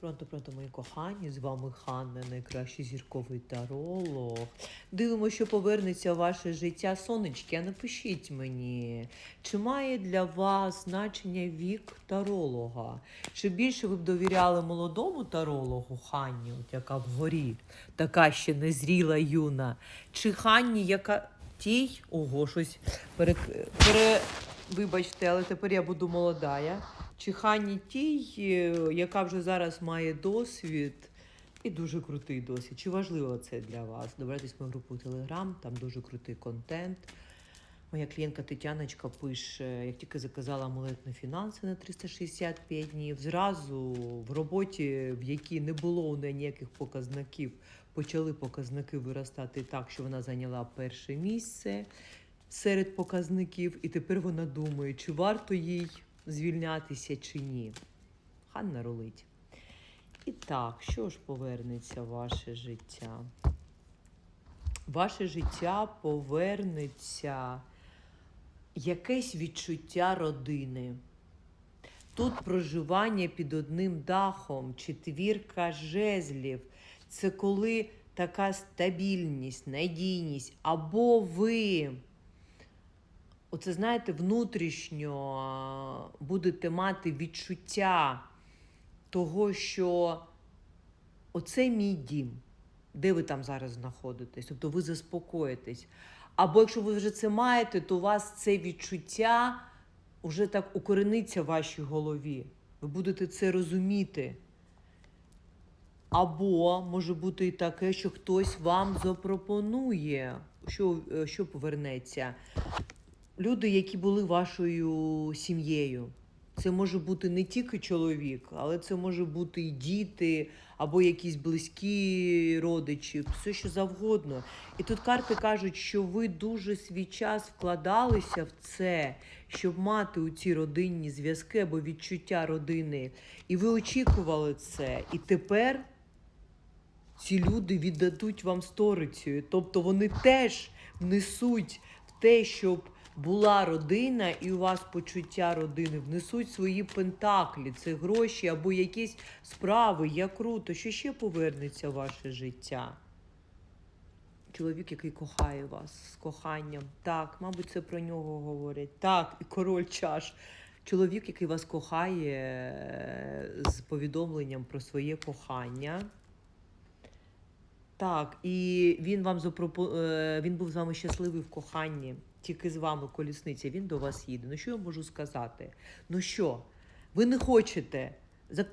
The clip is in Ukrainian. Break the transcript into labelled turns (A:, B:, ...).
A: Пронто, пронто, мої кохані, з вами Ханна, найкращий зірковий таролог. Дивимося, що повернеться ваше життя. Сонечки, а напишіть мені, чи має для вас значення вік таролога? Чи більше ви б довіряли молодому тарологу Ханні, от яка вгорі, така ще незріла юна? Чи Ханні, яка тій? Ого, щось пере... пере... Вибачте, але тепер я буду молодая. Чи Ханні тій, е, яка вже зараз має досвід, і дуже крутий досвід. Чи важливо це для вас? Добирайтесь в мою групу Телеграм, там дуже крутий контент. Моя клієнтка Тетяночка пише: як тільки заказала амулетні фінанси на 365 днів, зразу в роботі, в якій не було у неї ніяких показників, почали показники виростати так, що вона зайняла перше місце серед показників, і тепер вона думає, чи варто їй звільнятися чи ні. Ханна рулить. І так, що ж повернеться ваше життя? Ваше життя повернеться якесь відчуття родини. Тут проживання під одним дахом, четвірка жезлів. Це коли така стабільність, надійність, або ви оце знаєте, внутрішньо будете мати відчуття того, що оце мій дім, де ви там зараз знаходитесь, тобто ви заспокоїтесь. Або якщо ви вже це маєте, то у вас це відчуття вже так укорениться в вашій голові. Ви будете це розуміти. Або може бути і таке, що хтось вам запропонує, що, е, що повернеться люди, які були вашою сім'єю. Це може бути не тільки чоловік, але це може бути і діти, або якісь близькі родичі, все що завгодно. І тут карти кажуть, що ви дуже свій час вкладалися в це, щоб мати у ці родинні зв'язки або відчуття родини. І ви очікували це. І тепер ці люди віддадуть вам сторицю. Тобто вони теж внесуть в те, щоб була родина і у вас почуття родини, внесуть свої пентаклі, це гроші або якісь справи. Як круто, що ще повернеться в ваше життя? Чоловік, який кохає вас з коханням. Так, мабуть, це про нього говорять. Так, і король чаш. Чоловік, який вас кохає е, з повідомленням про своє кохання. Так, і він вам запропо... е, він був з вами щасливий в коханні, тільки з вами колісниця, він до вас їде. Ну що я можу сказати? Ну що, ви не хочете е,